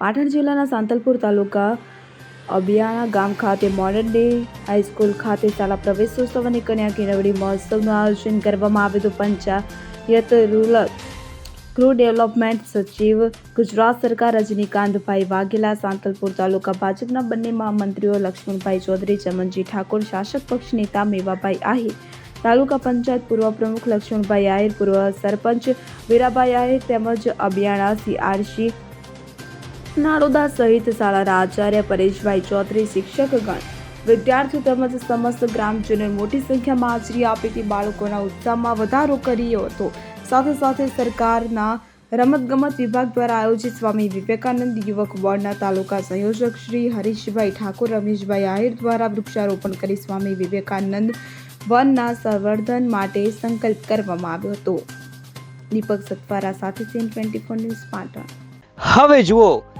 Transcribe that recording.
પાટણ જિલ્લાના સાંતલપુર તાલુકા અબિયાણા ગામ ખાતે મોડર્ન ડે હાઈસ્કૂલ ખાતે શાળા પ્રવેશોત્સવ અને કન્યા કેળવણી મહોત્સવનું આયોજન કરવામાં આવ્યું હતું. પંચાયત રૂરલ ગૃહ ડેવલપમેન્ટ સચિવ ગુજરાત સરકાર રજનીકાંતભાઈ વાઘેલા, સાંતલપુર તાલુકા ભાજપના બંને મહામંત્રીઓ લક્ષ્મણભાઈ ચૌધરી, ચમનજી ઠાકોર, શાસક પક્ષ નેતા મેવાભાઈ આહિર, તાલુકા પંચાયત પૂર્વ પ્રમુખ લક્ષ્મણભાઈ આહિર, પૂર્વ સરપંચ વીરાભાઈ આહિર તેમજ અબિયાણા સીઆરસી નાડોદા સહિત શાળાના આચાર્ય પરેશભાઈ ચૌધરી, શિક્ષકગણ. વિદ્યાર્થીઓ તેમજ સમસ્ત ગ્રામજનોએ મોટી સંખ્યામાં હાજરી આપીથી બાળકોના ઉત્સાહમાં વધારો કર્યો હતો. સાથે સાથે સરકારના રમતગમત વિભાગ દ્વારા આયોજિત સ્વામી વિવેકાનંદ યુવક બોર્ડના તાલુકા સંયોજક શ્રી હરીશભાઈ ઠાકોર, રમેશભાઈ આહિર દ્વારા વૃક્ષારોપણ કરી સ્વામી વિવેકાનંદ વનના સંવર્ધન માટે સંકલ્પ કરવામાં આવ્યો હતો. દીપક સત્વારા સાથે CN twenty four news Patan. હવે જુઓ